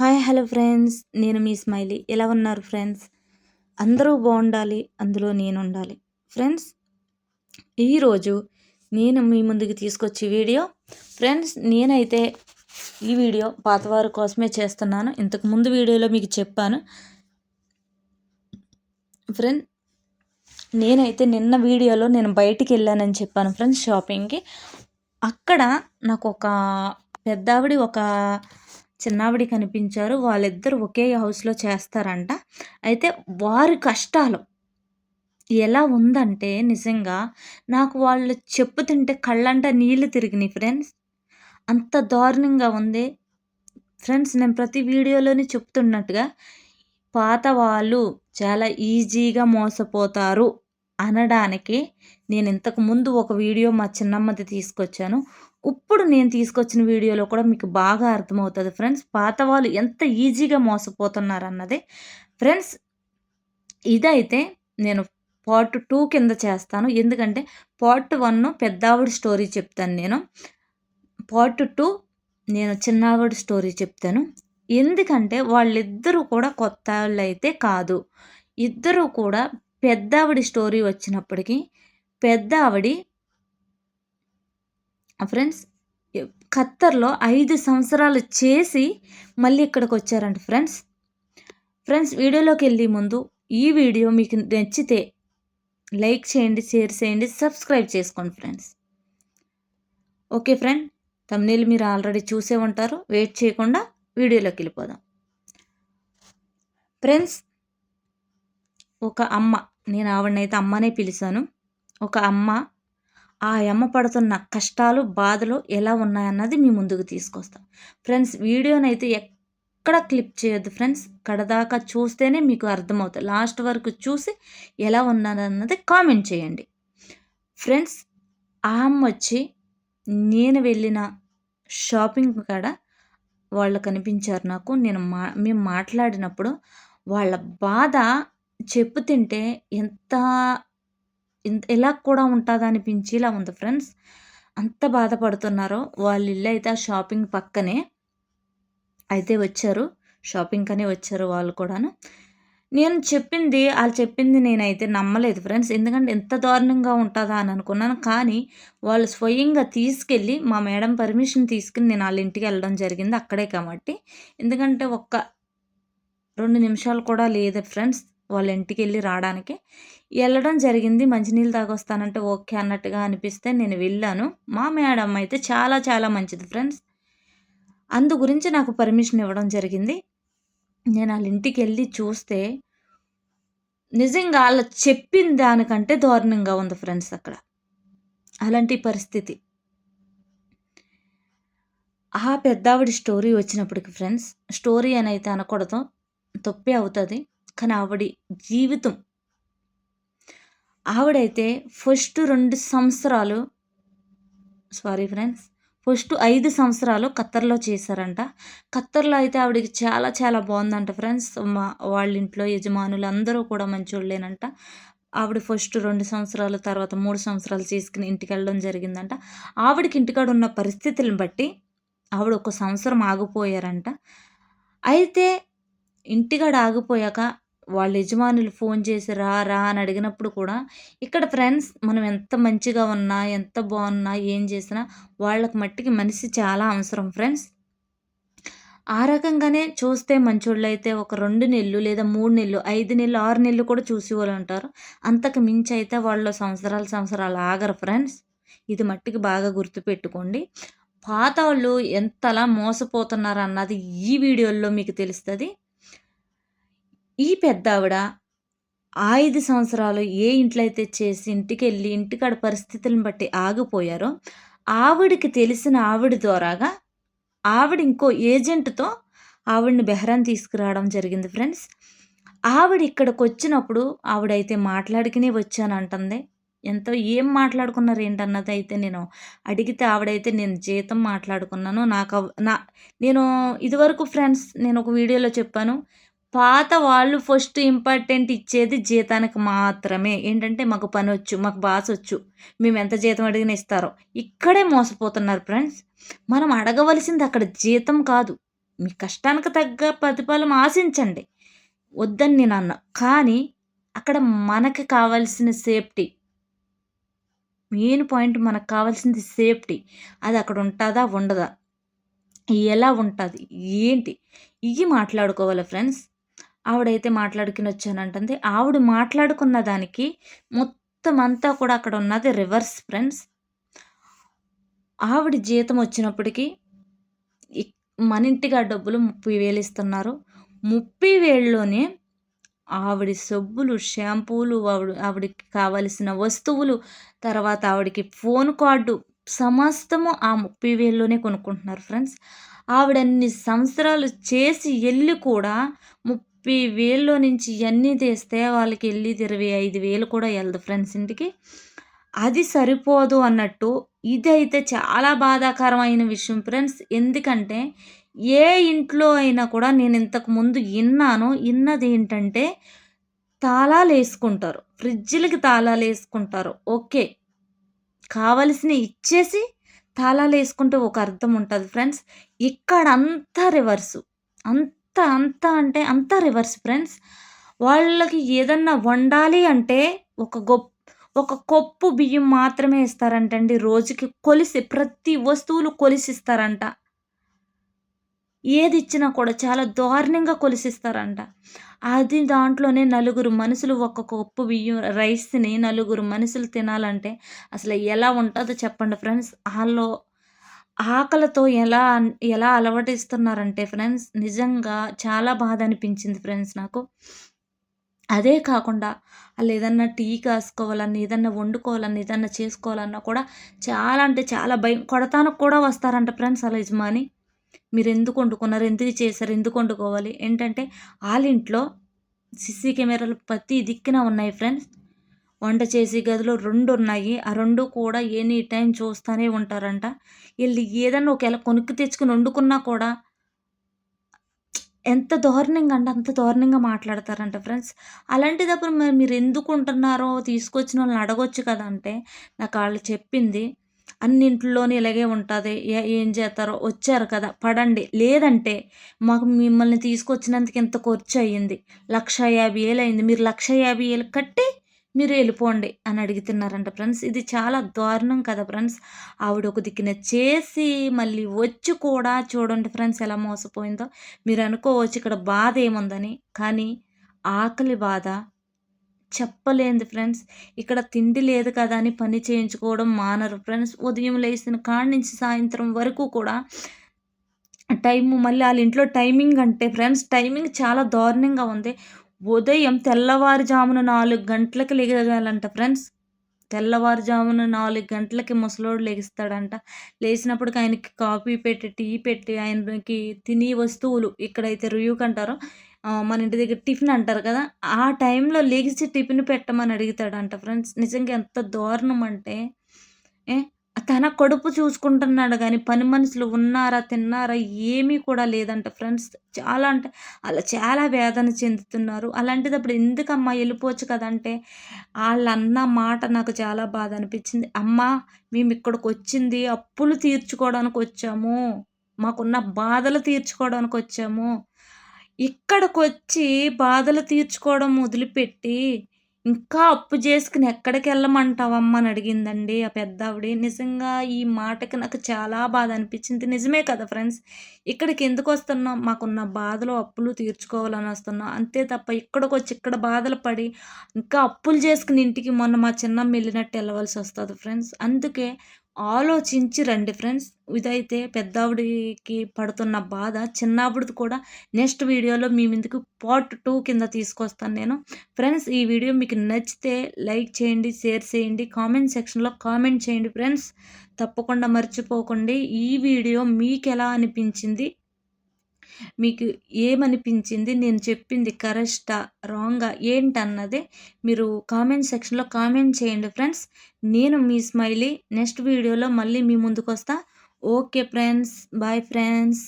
Hi hello friends. నేను మీ smiley. ఎలా ఉన్నారు ఫ్రెండ్స్? అందరూ బాగుండాలి. అందులో నేను ఉండాలి. ఫ్రెండ్స్ ఈరోజు నేను మీ ముందుకు తీసుకొచ్చే వీడియో. ఫ్రెండ్స్ నేనైతే ఈ వీడియో పాతవారి కోసమే చేస్తున్నాను. ఇంతకు ముందు వీడియోలో మీకు చెప్పాను. ఫ్రెండ్ నేనైతే నిన్న వీడియోలో నేను బయటికి వెళ్ళానని చెప్పాను ఫ్రెండ్స్ షాపింగ్కి. అక్కడ నాకు ఒక పెద్దావిడి ఒక చిన్నావిడి కనిపించారు. వాళ్ళిద్దరు ఒకే హౌస్లో చేస్తారంట. అయితే వారి కష్టాలు ఎలా ఉందంటే నిజంగా నాకు వాళ్ళు చెప్పు తింటే కళ్ళంట నీళ్ళు తిరిగినాయి ఫ్రెండ్స్. అంత దారుణంగా ఉంది. ఫ్రెండ్స్ నేను ప్రతి వీడియోలోని చెప్తున్నట్టుగా పాత వాళ్ళు చాలా ఈజీగా మోసపోతారు అనడానికి నేను ఇంతకు ముందు ఒక వీడియో మా చిన్నమ్మది తీసుకొచ్చాను. ఇప్పుడు నేను తీసుకొచ్చిన వీడియోలో కూడా మీకు బాగా అర్థమవుతుంది ఫ్రెండ్స్. పాత వాళ్ళు ఎంత ఈజీగా మోసపోతున్నారు అన్నది ఫ్రెండ్స్ ఇదైతే నేను పార్ట్ టూ కింద చేస్తాను. ఎందుకంటే పార్ట్ వన్ పెద్దావిడ స్టోరీ చెప్తాను నేను. పార్ట్ టూ నేను చిన్నావిడ స్టోరీ చెప్తాను. ఎందుకంటే వాళ్ళిద్దరూ కూడా కొత్త వాళ్ళు అయితే కాదు. ఇద్దరూ కూడా పెద్దావిడి స్టోరీ వచ్చినప్పటికీ పెద్దావిడి ఫ్రెండ్స్ ఖత్తర్లో ఐదు సంవత్సరాలు చేసి మళ్ళీ ఇక్కడికి వచ్చారంట ఫ్రెండ్స్. ఫ్రెండ్స్ వీడియోలోకి వెళ్ళే ముందు ఈ వీడియో మీకు నచ్చితే లైక్ చేయండి షేర్ చేయండి సబ్స్క్రైబ్ చేసుకోండి ఫ్రెండ్స్. ఓకే ఫ్రెండ్ తమ్నీళ్ళు మీరు ఆల్రెడీ చూసే ఉంటారు వెయిట్ చేయకుండా వీడియోలోకి వెళ్ళిపోదాం. ఫ్రెండ్స్ ఒక అమ్మ నేను ఆవిడనైతే అమ్మనే పిలిచాను. ఒక అమ్మ ఆ అమ్మ పడుతున్న కష్టాలు బాధలు ఎలా ఉన్నాయన్నది మీ ముందుకు తీసుకొస్తాం. ఫ్రెండ్స్ వీడియోనైతే ఎక్కడ క్లిప్ చేయొద్దు ఫ్రెండ్స్. కడదాకా చూస్తేనే మీకు అర్థమవుతుంది లాస్ట్ వరకు చూసి ఎలా ఉన్నదన్నది కామెంట్ చేయండి. ఫ్రెండ్స్ ఆ అమ్మ వచ్చి నేను వెళ్ళిన షాపింగ్ కాడ వాళ్ళు కనిపించారు నాకు. నేను మా మేము మాట్లాడినప్పుడు వాళ్ళ బాధ చెప్పు తింటే ఎంత ఇంత ఇలా కూడా ఉంటుందా అనిపించేలా ఉంది ఫ్రెండ్స్. అంత బాధపడుతున్నారో వాళ్ళ ఇల్లు అయితే ఆ షాపింగ్ పక్కనే అయితే వచ్చారు. షాపింగ్ అని వచ్చారు వాళ్ళు కూడాను. నేను చెప్పింది వాళ్ళు చెప్పింది నేనైతే నమ్మలేదు ఫ్రెండ్స్. ఎందుకంటే ఎంత దారుణంగా ఉంటుందా అని అనుకున్నాను. కానీ వాళ్ళు స్వయంగా తీసుకెళ్ళి మా మేడం పర్మిషన్ తీసుకుని నేను వాళ్ళ ఇంటికి వెళ్ళడం జరిగింది అక్కడే కాబట్టి. ఎందుకంటే ఒక్క రెండు నిమిషాలు కూడా లేదు ఫ్రెండ్స్. వాళ్ళ ఇంటికి వెళ్ళి రావడానికి. వెళ్ళడం జరిగింది మంచినీళ్ళు తాగొస్తానంటే ఓకే అన్నట్టుగా అనిపిస్తే నేను వెళ్ళాను. మా మేడం అయితే చాలా చాలా మంచిది ఫ్రెండ్స్. అందు గురించి నాకు పర్మిషన్ ఇవ్వడం జరిగింది. నేను వాళ్ళ ఇంటికి వెళ్ళి చూస్తే నిజంగా వాళ్ళ చెప్పిన దానికంటే దారుణంగా ఉంది ఫ్రెండ్స్ అక్కడ. అలాంటి పరిస్థితి. ఆ పెద్దావిడి స్టోరీ వచ్చినప్పటికి ఫ్రెండ్స్ స్టోరీ అని అయితే అనకూడదు. తప్పే అవుతుంది. కానీ ఆవిడ జీవితం. ఆవిడైతే ఫస్ట్ రెండు సంవత్సరాలు సారీ ఫ్రెండ్స్ ఫస్ట్ ఐదు సంవత్సరాలు ఖత్తర్లో చేశారంట. ఖత్తర్లో అయితే ఆవిడకి చాలా చాలా బాగుందంట ఫ్రెండ్స్. మా వాళ్ళ ఇంట్లో యజమానులు అందరూ కూడా మంచోళ్ళేనంట. ఆవిడ ఫస్ట్ రెండు సంవత్సరాల తర్వాత మూడు సంవత్సరాలు చేసుకుని ఇంటికి వెళ్ళడం జరిగిందంట. ఆవిడకి ఇంటికాడ ఉన్న పరిస్థితులను బట్టి ఆవిడ ఒక సంవత్సరం ఆగిపోయారంట. అయితే ఇంటికాడ ఆగిపోయాక వాళ్ళ యజమానులు ఫోన్ చేసి రా రా అని అడిగినప్పుడు కూడా ఇక్కడ ఫ్రెండ్స్ మనం ఎంత మంచిగా ఉన్నా ఎంత బాగున్నా ఏం చేసినా వాళ్ళకి మట్టికి మనిషి చాలా అవసరం ఫ్రెండ్స్ ఆ రకంగానే చూస్తే మంచోళ్ళు అయితే ఒక రెండు నెలలు లేదా మూడు నెలలు ఐదు నెలలు ఆరు నెలలు కూడా చూసి వాళ్ళు ఉంటారు. అంతకు మించి అయితే వాళ్ళు సంవత్సరాలు సంవత్సరాలు ఆగరు ఫ్రెండ్స్ ఇది మట్టికి బాగా గుర్తుపెట్టుకోండి పాత వాళ్ళు ఎంతలా మోసపోతున్నారు అన్నది ఈ వీడియోల్లో మీకు తెలుస్తుంది. ఈ పెద్దావిడ ఐదు సంవత్సరాలు ఏ ఇంట్లో అయితే చేసి ఇంటికి వెళ్ళి ఇంటికాడ పరిస్థితులను బట్టి ఆగిపోయారో ఆవిడికి తెలిసిన ఆవిడ ద్వారాగా ఆవిడ ఇంకో ఏజెంట్తో ఆవిడని బెహరాన్ తీసుకురావడం జరిగింది ఫ్రెండ్స్. ఆవిడ ఇక్కడికి వచ్చినప్పుడు ఆవిడైతే మాట్లాడికినే వచ్చానంటుంది. ఎంతో ఏం మాట్లాడుకున్నారు ఏంటన్నది అయితే నేను అడిగితే ఆవిడైతే నేను జీతం మాట్లాడుకున్నాను. నాకు నా నేను ఇదివరకు ఫ్రెండ్స్ నేను ఒక వీడియోలో చెప్పాను. పాత వాళ్ళు ఫస్ట్ ఇంపార్టెంట్ ఇచ్చేది జీతానికి మాత్రమే. ఏంటంటే మాకు పని వచ్చు మాకు బాస్ వచ్చు మేము ఎంత జీతం అడిగిన ఇస్తారో. ఇక్కడే మోసపోతున్నారు ఫ్రెండ్స్. మనం అడగవలసింది అక్కడ జీతం కాదు. మీ కష్టానికి తగ్గ ప్రతిఫలం ఆశించండి. వద్దని నేను అన్నా కానీ అక్కడ మనకి కావాల్సిన సేఫ్టీ. మెయిన్ పాయింట్ మనకు కావాల్సింది సేఫ్టీ. అది అక్కడ ఉంటుందా ఉండదా? ఎలా ఉంటుంది? ఏంటి? ఇవి మాట్లాడుకోవాలి ఫ్రెండ్స్. ఆవిడైతే మాట్లాడుకుని వచ్చానంటుంది ఆవిడ మాట్లాడుకున్న దానికి మొత్తం అంతా కూడా అక్కడ ఉన్నది రివర్స్ ఫ్రెండ్స్. ఆవిడ జీతం వచ్చినప్పటికీ మన ఇంటిగా డబ్బులు ముప్పై వేలు ఇస్తున్నారు. ముప్పై వేలలోనే ఆవిడ సబ్బులు షాంపూలు ఆవిడ ఆవిడకి కావలసిన వస్తువులు తర్వాత ఆవిడకి ఫోన్ కార్డు సమస్తము ఆ ముప్పై వేల్లోనే కొనుక్కుంటున్నారు ఫ్రెండ్స్. ఆవిడన్ని సంవత్సరాలు చేసి వెళ్ళి కూడా ముప్పై వేల్లో నుంచి అన్నీ తెస్తే వాళ్ళకి వెళ్ళి ఇరవై ఐదు వేలు కూడా వెళ్ళదు ఫ్రెండ్స్ ఇంటికి. అది సరిపోదు అన్నట్టు ఇదైతే చాలా బాధాకరమైన విషయం ఫ్రెండ్స్. ఎందుకంటే ఏ ఇంట్లో అయినా కూడా నేను ఇంతకు ముందు విన్నాను. విన్నది ఏంటంటే తాళాలు వేసుకుంటారు. ఫ్రిడ్జ్లకి తాళాలు వేసుకుంటారు. ఓకే. కావలసినవి ఇచ్చేసి తాళాలు వేసుకుంటే ఒక అర్థం ఉంటుంది ఫ్రెండ్స్ ఇక్కడ అంతా రివర్సు అంత అంత అంటే అంత రివర్స్ ఫ్రెండ్స్ వాళ్ళకి ఏదన్నా వండాలి అంటే ఒక గొప్ప ఒక కొప్పు బియ్యం మాత్రమే ఇస్తారంటండి రోజుకి. కొలిసి ప్రతి వస్తువులు కొలిసిస్తారంట. ఏది ఇచ్చినా కూడా చాలా దారుణంగా కొలిసిస్తారంట. అది దాంట్లోనే నలుగురు మనుషులు ఒక కప్పు బియ్యం రైస్ని నలుగురు మనుషులు తినాలంటే అసలు ఎలా ఉంటుందో చెప్పండి ఫ్రెండ్స్. వాళ్ళు ఆకలితో ఎలా ఎలా అలవాటిస్తున్నారంటే ఫ్రెండ్స్ నిజంగా చాలా బాధ అనిపించింది ఫ్రెండ్స్ నాకు. అదే కాకుండా వాళ్ళు ఏదన్నా టీ కాసుకోవాలన్నా ఏదన్నా వండుకోవాలన్నా ఏదన్నా చేసుకోవాలన్నా కూడా చాలా అంటే చాలా భయం కొడతానికి కూడా వస్తారంట ఫ్రెండ్స్ అలా యజమాని. మీరు ఎందుకు వండుకున్నారు? ఎందుకు చేశారు? ఎందుకు వండుకోవాలి? ఏంటంటే వాళ్ళ ఇంట్లో సిసి కెమెరాలు ప్రతి దిక్కున ఉన్నాయి ఫ్రెండ్స్. వంట చేసే గదిలో రెండు ఉన్నాయి. ఆ రెండు కూడా ఎనీ టైం చూస్తూనే ఉంటారంట. వీళ్ళు ఏదన్నా ఒకవేళ కొనుక్కు తెచ్చుకుని వండుకున్నా కూడా ఎంత దారుణంగా అంటే అంత దారుణంగా మాట్లాడతారంట ఫ్రెండ్స్. అలాంటిదప్పుడు మరి మీరు ఎందుకు ఉంటున్నారో తీసుకొచ్చిన వాళ్ళని అడగొచ్చు కదా అంటే నాకు వాళ్ళు చెప్పింది అన్నింట్లోనే ఇలాగే ఉంటుంది. ఏం చేస్తారో వచ్చారు కదా పడండి. లేదంటే మాకు మిమ్మల్ని తీసుకొచ్చినందుకు ఎంత ఖర్చు అయ్యింది. లక్ష యాభై వేలు అయింది. మీరు లక్ష యాభై వేలు కట్టి మీరు వెళ్ళిపోండి అని అడుగుతున్నారంట ఫ్రెండ్స్. ఇది చాలా దారుణం కదా ఫ్రెండ్స్. ఆవిడ ఒక దిక్కున చేసి మళ్ళీ వచ్చి కూడా చూడండి ఫ్రెండ్స్ ఎలా మోసపోయిందో. మీరు అనుకోవచ్చు ఇక్కడ బాధ ఏముందని. కానీ ఆకలి బాధ చెప్పలేంది ఫ్రెండ్స్. ఇక్కడ తిండి లేదు కదా అని పని చేయించుకోవడం మానరు ఫ్రెండ్స్. ఉదయం లేచిన కాడ నుంచి సాయంత్రం వరకు కూడా టైము మళ్ళీ వాళ్ళ ఇంట్లో టైమింగ్ అంటే ఫ్రెండ్స్ టైమింగ్ చాలా దారుణంగా ఉంది. ఉదయం తెల్లవారుజామున నాలుగు గంటలకు లెగగాలంట ఫ్రెండ్స్. తెల్లవారుజామున నాలుగు గంటలకి ముసలోడు లెగిస్తాడంట. లేచినప్పటికి ఆయనకి కాఫీ పెట్టి టీ పెట్టి ఆయనకి తిని వస్తువులు ఇక్కడైతే రుయ్యూకి అంటారో మన ఇంటి దగ్గర టిఫిన్ అంటారు కదా ఆ టైంలో లేచి టిఫిన్ పెట్టమని అడుగుతాడంట ఫ్రెండ్స్. నిజంగా ఎంత దారుణం అంటే తన కడుపు చూసుకుంటున్నాడు కానీ పని మనుషులు ఉన్నారా తిన్నారా ఏమీ కూడా లేదంట ఫ్రెండ్స్. చాలా అంటే అలా చాలా వేదన చెందుతున్నారు. అలాంటిది అప్పుడు ఎందుకమ్మా వెళ్ళిపోవచ్చు కదంటే వాళ్ళన్న మాట నాకు చాలా బాధ అనిపించింది. అమ్మ మేము ఇక్కడికి వచ్చింది అప్పులు తీర్చుకోవడానికి వచ్చాము. మాకున్న బాధలు తీర్చుకోవడానికి వచ్చాము. ఇక్కడికొచ్చి బాధలు తీర్చుకోవడం వదిలిపెట్టి ఇంకా అప్పు చేసుకుని ఎక్కడికి వెళ్ళమంటావమ్మా అని అడిగిందండి ఆ పెద్ద ఆవిడ నిజంగా ఈ మాటకి నాకు చాలా బాధ అనిపించింది. నిజమే కదా ఫ్రెండ్స్? ఇక్కడికి ఎందుకు వస్తున్నాం మాకున్న బాధలు అప్పులు తీర్చుకోవాలని వస్తున్నాం అంతే తప్ప ఇక్కడికి వచ్చి ఇక్కడ బాధలు పడి ఇంకా అప్పులు చేసుకుని ఇంటికి మొన్న మా చిన్నమ్మ వెళ్ళినట్టు వెళ్ళవలసి వస్తుంది ఫ్రెండ్స్. అందుకే ఆలోచించి రండి ఫ్రెండ్స్. ఇదైతే పెద్దావిడికి పడుతున్న బాధ. చిన్నావిడిది కూడా నెక్స్ట్ వీడియోలో మీ ముందుకు పార్ట్ టూ కింద తీసుకొస్తాను నేను. ఫ్రెండ్స్ ఈ వీడియో మీకు నచ్చితే లైక్ చేయండి షేర్ చేయండి కామెంట్ సెక్షన్లో కామెంట్ చేయండి ఫ్రెండ్స్. తప్పకుండా మర్చిపోకండి. ఈ వీడియో మీకు ఎలా అనిపించింది? మీకు ఏమనిపించింది? నేను చెప్పింది కరెక్టా? రాంగా? ఏంటన్నదే మీరు కామెంట్ సెక్షన్లో కామెంట్ చేయండి ఫ్రెండ్స్. నేను మీ స్మైలీ నెక్స్ట్ వీడియోలో మళ్ళీ మీ ముందుకు వస్తా ఓకే ఫ్రెండ్స్. Bye friends.